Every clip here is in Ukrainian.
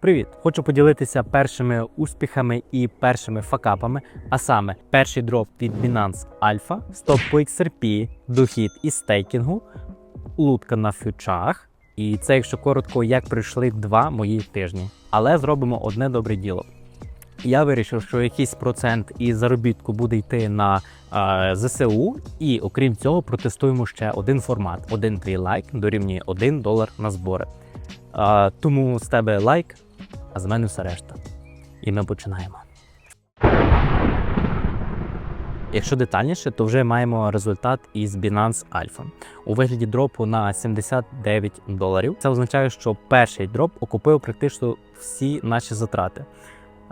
Привіт! Хочу поділитися першими успіхами і першими факапами. А саме, перший дроп від Binance Alpha, стоп по XRP, дохід із стейкінгу, лутка на фьючах. І це, якщо коротко, як пройшли два мої тижні. Але зробимо одне добре діло. Я вирішив, що якийсь процент із заробітку буде йти на е, ЗСУ, і окрім цього, протестуємо ще один формат: один твій лайк дорівнює 1 долар на збори. Е, тому з тебе лайк, а з мене все решта. І ми починаємо. Якщо детальніше, то вже маємо результат із Binance Alpha у вигляді дропу на 79 доларів. Це означає, що перший дроп окупив практично всі наші затрати.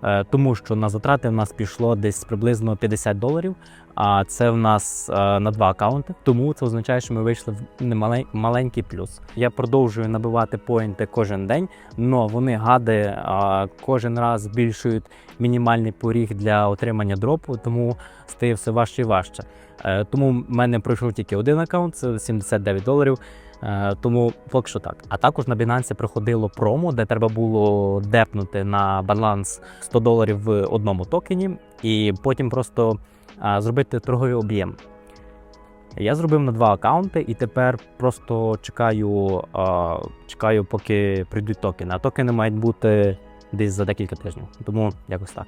Е, Тому що на затрати в нас пішло десь приблизно 50 доларів, а це в нас е, на два акаунти. Тому це означає, що ми вийшли в немаленький маленький плюс. Я продовжую набивати поінти кожен день, але вони гади е, кожен раз збільшують мінімальний поріг для отримання дропу, тому стає все важче і важче. Е, Тому в мене пройшов тільки один аккаунт, це 79 доларів. Е, Тому поки що так. А також на Binance проходило промо, де треба було депнути на баланс 100 доларів в одному токені, і потім просто зробити торговий об'єм. Я зробив на два аккаунти і тепер просто чекаю, чекаю, поки прийдуть токени. А токени мають бути десь за декілька тижнів. Тому якось так.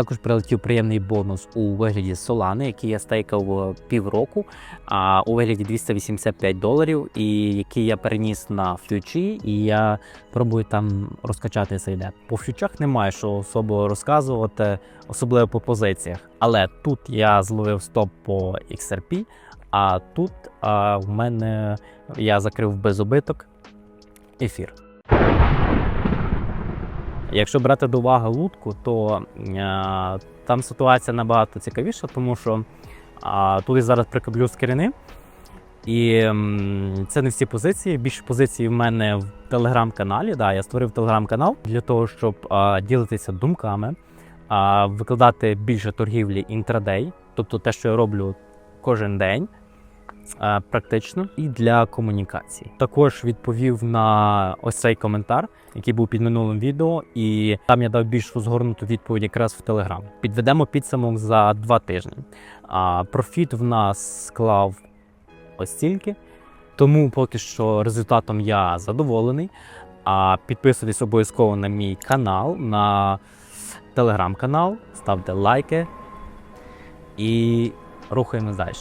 Також прилетів приємний бонус у вигляді Solana, який я стейкав е, півроку, а у вигляді 285 доларів, і який я переніс на фьючі, і я пробую там розкачати цей деп. По фьючах немає що особо розказувати, особливо по позиціях. Але тут я зловив стоп по XRP, а тут а, в мене я закрив без убиток ефір. Якщо брати до уваги лутку, то е, там ситуація набагато цікавіша, тому що е, тут я зараз прикріплю скріни. І це не всі позиції. Більше позицій в мене в телеграм-каналі. Да, я створив телеграм-канал для того, щоб е, ділитися думками, е, викладати більше торгівлі інтрадей, тобто те, що я роблю кожен день. Е, Практично і для комунікації. Також відповів на ось цей коментар, який був під минулим відео, і там я дав більш розгорнуту відповідь якраз в Телеграм. Підведемо підсумок за два тижні. А профіт в нас склав ось стільки, тому поки що результатом я задоволений. А підписуйтесь обов'язково на мій канал, на телеграм-канал, ставте лайки і рухаємось далі.